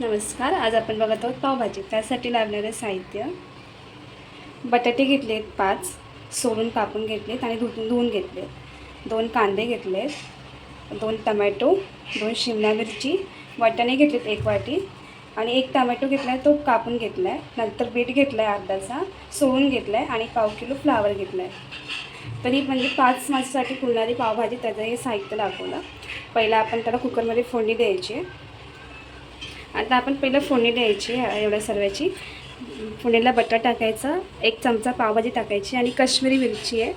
नमस्कार आज आपण बघत आहोत पावभाजी. त्यासाठी लागणारं साहित्य. बटाटे घेतले आहेत पाच सोलून कापून घेतलेत आणि धुतून धुवून घेतलेत. दोन कांदे घेतलेत दोन टमॅटो दोन शिमला मिरची वाटाणे घेतलेत एक वाटी आणि एक टमॅटो घेतला आहे तो कापून घेतला आहे नंतर बीट घेतला आहे अर्धाचा सोलून घेतला आहे आणि पाव किलो फ्लावर घेतला आहे तरी म्हणजे पाच माणसासाठी फुलणारी पावभाजी त्याचं हे साहित्य दाखवलं. पहिला आपण त्याला कुकरमध्ये फोडणी द्यायची. आहे आता आपण पहिलं फोडणी द्यायची एवढ्या सर्वाची. फोडणीला बटर टाकायचं एक चमचा पावभाजी टाकायची आणि कश्मीरी मिरची आहे.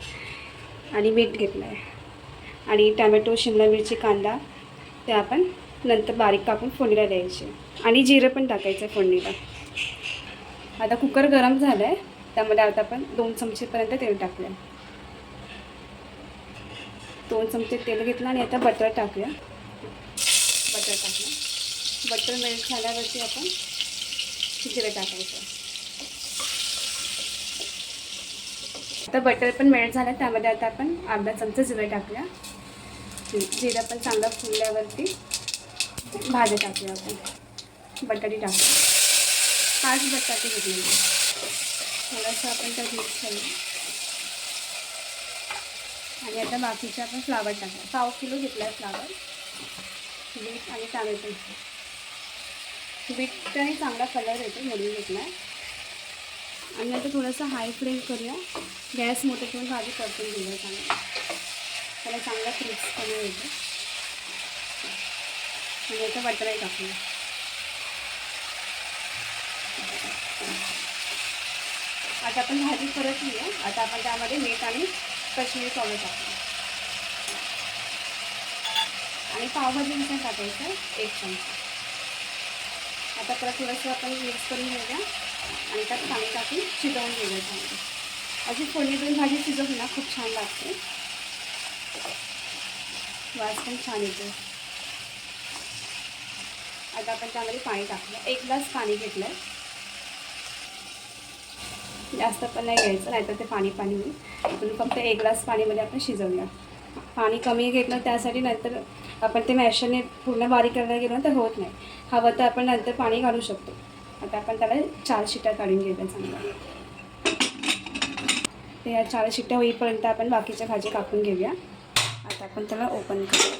आणि मीठ घेतलं आहे आणि टॅमॅटो शिमला मिरची कांदा ते आपण नंतर बारीक कापून फोडणीला द्यायचे. आणि जिरं पण टाकायचं आहे फोडणीला. आता कुकर गरम झालं आहे त्यामध्ये आता आपण दोन चमचेपर्यंत तेल टाकलं आहे दोन चमचे तेल घेतलं आणि आता बटर टाकूया. बटर टाकलं बटर मेल्ट झाल्यावरती आपण जिरं टाकायचं. आता बटर पण मेल्ट झालं त्यामध्ये आता आपण अर्धा चमचा जिरं टाकूया. जिरं पण चांगलं फुलल्यावरती भाज्या टाकूया आपण. बटाटी टाकूया. पाच बटाटे घेतलेले थोडंसं आपण त्यात मिक्स करू आणि आता बाकीचे आपण फ्लावर टाकूया. पाव किलो घेतला फ्लावर. बीट आणि टॅमॅटो बीटने चांगला कलर येतो म्हणून घेतला आणि आता थोडंसं हाय फ्लेम करूया. गॅस मोठं ठेवून भाजी परतून घेऊया चांगला. त्याला चांगला क्रिक्स कलर येतो. आणि आता बटरही टाकूया. आता आपण भाजी परत घेऊया आता आपण त्यामध्ये मीठ आणि कश्मीरी पावडर टाकूया. आणि पावभाजी मिसळ टाकायचं? एक चमचा. आता परत थोडंसं आपण मिक्स करून घेऊया. आणि त्यात पाणी टाकून शिजवून घेऊया चांगलं अशी फोडणी देऊन भाजी शिजवली ना खूप छान लागते. वास पण छान येतो आता आपण त्यामध्ये पाणी टाकलं एक ग्लास पाणी घेतलं आहे जास्त पण नाही घ्यायचं नाहीतर ते पाणी पाणी होईल. आपण फक्त एक ग्लास पाणीमध्ये आपण शिजवूया. पाणी कमी घेतलं त्यासाठी नाहीतर आपण ते मॅशरने पूर्ण बारीक करायला गेलो ना तर होत नाही. हवं तर आपण नंतर पाणी घालू शकतो. आता आपण त्याला चार शिट्या काढून घेऊया चांगल्या ते या चार शिट्या होईपर्यंत आपण बाकीच्या भाजी कापून घेऊया. आता आपण त्याला ओपन करूया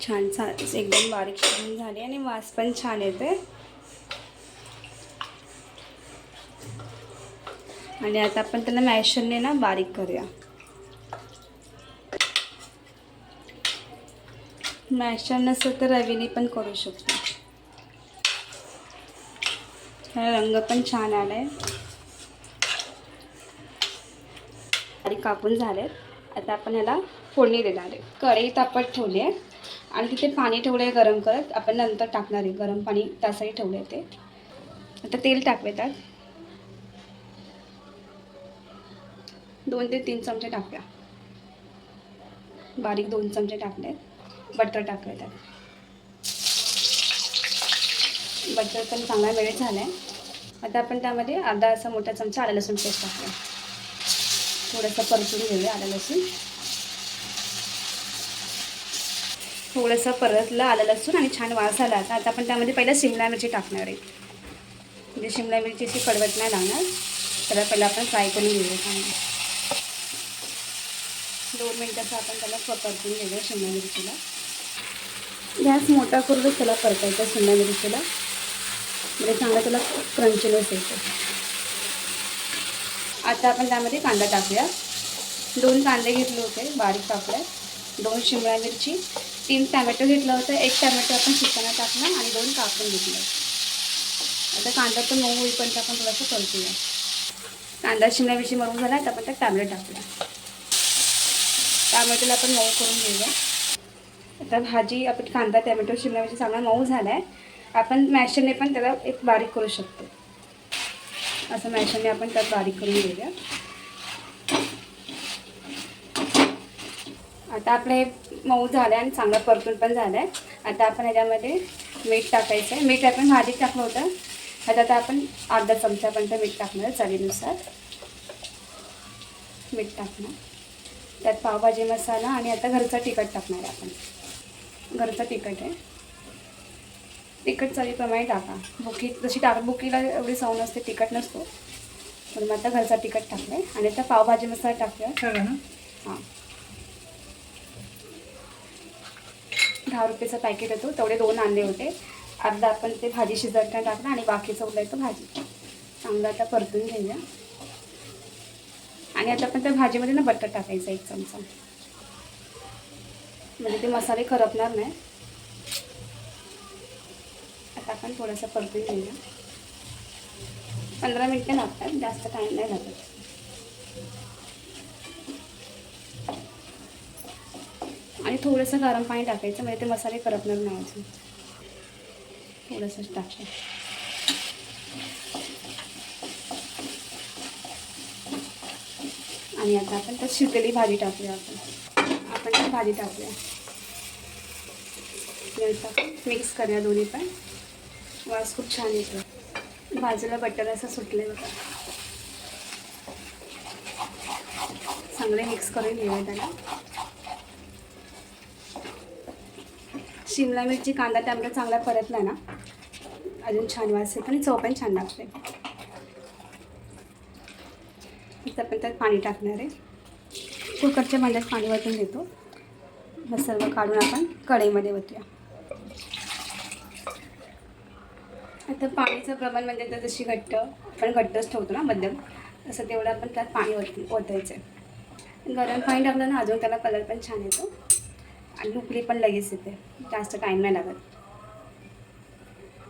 छान छान एकदम बारीक शिजून झाली आणि वास पण छान येते आणि आता आपण त्याला मॅशरने ना बारीक करूया. मॅशर नसेल तर रवीने पण करू शकतो. रंग पण छान आला आहे बारीक कापून झाले आता आपण ह्याला फोडणी देणार आहे. कढई तापत ठेवली आहे. आणि तिथे पाणी ठेवलं आहे गरम करत. आपण नंतर टाकणार आहे. गरम पाणी त्यासाठी ठेवलं आहे ते. आता तेल टाकले दोन ते तीन चमचे टाकूया. बारीक दोन चमचे टाकले आहेत बटर टाकले त्यात बटर पण चांगला वेळ झाला आहे आता आपण त्यामध्ये अर्धा असा मोठा चमचा आलं लसूण पेस्ट टाकूया. थोडंसं परतून घेऊया आलं लसूण. थोडंसं परतलं आलं लसूण आणि छान वास आला आता. आता आपण त्यामध्ये पहिलं शिमला मिरची टाकणार आहे. म्हणजे शिमला मिरचीची कडवट नाही लागणार. त्याला पहिला आपण फ्राय करून घेऊया चांगलं दोन मिनटाचं आपण त्याला परतून घेऊया शिमला मिरचीला. गॅस मोठा करूनच त्याला परतायचा शिमला मिरचीला. म्हणजे चांगला त्याला क्रंचीनेस येतो आता आपण त्यामध्ये कांदा टाकूया. दोन कांदे घेतले होते बारीक टाकले दोन शिमला मिरची तीन टॅमॅटो घेतलं होतं. एक टॅमॅटो आपण शिकताना टाकला आणि दोन कापून घेतलं. आता कांदा तर मऊ होईपर्यंत आपण थोडंसं परतूया. कांदा शिमला मिरची मऊ झाला तर आपण त्यात टॅमॅटो टाकूया. टॅमॅटोला आपण मऊ करून घेऊया. आता भाजी आपण कांदा टॅमॅटो शिमला मिरची चांगला मऊ झाला आहे आपण मॅशरने पण त्याला एक बारीक करू शकतो. असं मॅशरने आपण त्यात बारीक करून घेऊया. आता आपलं हे मऊ झालं आहे आणि चांगलं परतून पण झालं आहे आता आपण ह्याच्यामध्ये मीठ टाकायचं आहे मीठ आपण भाजीत टाकलं होतं. आता आता आपण अर्धा चमचापर्यंत मीठ टाकणार चवीनुसार. मीठ टाकणार. त्यात पावभाजी मसाला आणि आता घरचा तिखट टाकणार आहे आपण. घरचा तिखट आहे. तिखट चवीप्रमाणे टाका. बुकी जशी टाक बुकीला एवढी चव नसते तिखट नसतो. पण मग आता घरचा तिखट टाकले आणि आता पावभाजी मसाला टाकूया. हां. दहा रुपयाचं पॅकेट येतो तेवढे दोन आणले होते. अर्धा आपण ते भाजी शिजवताना टाकलं आणि बाकीचं तो भाजी. चांगलं आता परतून घेऊया. आणि आता आपण त्या भाजीमध्ये ना बटर टाकायचं एक चमचा. म्हणजे ते मसाले करपणार नाही. आता आपण थोडंसं परतून घेऊया. पंधरा मिनटं लागतात जास्त टाईम नाही लागत. आणि थोडंसं गरम पाणी टाकायचं म्हणजे ते मसाले करपणार नाही अजून. थोडंसंच टाकते आणि आता आपण त्यात शिजलेली भाजी टाकूया आपण. आपण भाजी टाकूया. मिक्स करूया दोन्ही पण. वास खूप छान येतो बाजूला बटर असं सुटले बघा. चांगले मिक्स करून घेऊया त्याला. शिमला मिरची कांदा त्यामुळे चांगला परतला ना. अजून छान वास येतो आणि चव पण छान लागते इथं आपण त्यात पाणी टाकणार आहे. कुकरच्या भांड्यात पाणी वाटून देतो हे सर्व काढून आपण कढईमध्ये ओतूया. आता पाणीचं प्रमाण म्हणजे आता जशी घट्ट आपण घट्टच ठेवतो ना मध्यम तसं तेवढं आपण त्यात पाणी ओत ओतायचं. आहे गरम पाणी टाकलं ना अजून त्याला कलर पण छान येतो. आणि उकळी पण लगेच येते जास्त टाईम नाही लागत.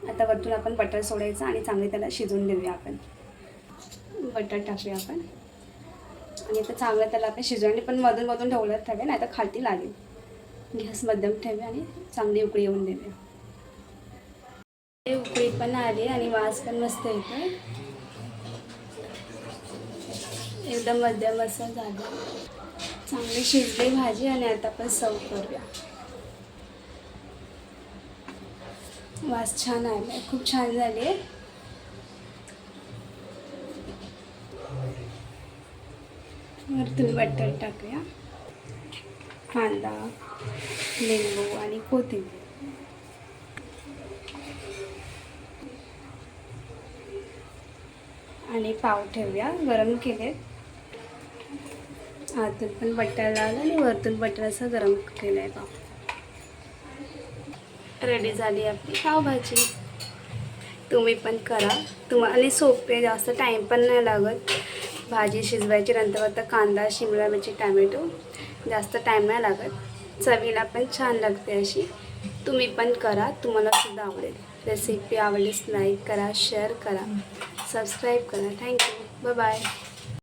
आता वरतून आपण बटर सोडायचं आणि चांगले त्याला शिजवून देऊया आपण. बटर टाकूया आपण. आणि आता चांगलं त्याला आपण शिजवणे पण मधून मधून ठेवलं ठेवे नाही तर खालती लागेल. गॅस मध्यम ठेवे आणि चांगली उकळी येऊन देऊया उकळी पण आली आणि वास पण मस्त येतो एकदम मध्यम असं झालं. चांगली शिजली भाजी आणि आता आपण सर्व करूया. वास छान आला खूप छान झाली. आहे वरतून बटर टाकूया. कांदा लिंबू आणि कोथिंबीर. आणि पाव ठेवूया गरम केले आतून पण बटर लावलं आणि वरतून बटर असं गरम केलं आहे पाव. रेडी झाली आपली पावभाजी. तुम्ही पण करा. तुम्हाला सोपे जास्त टाईम पण नाही लागत. भाजी शिजवायची नंतर आता कांदा शिमला मिरची टॅमॅटो. जास्त टाईम नाही लागत. चवीला पण छान लागते अशी. तुम्ही पण करा तुम्हाला सुद्धा आवडेल. रेसिपी आवडलीच लाईक करा शेअर करा. सबस्क्राईब करा. Thank you bye bye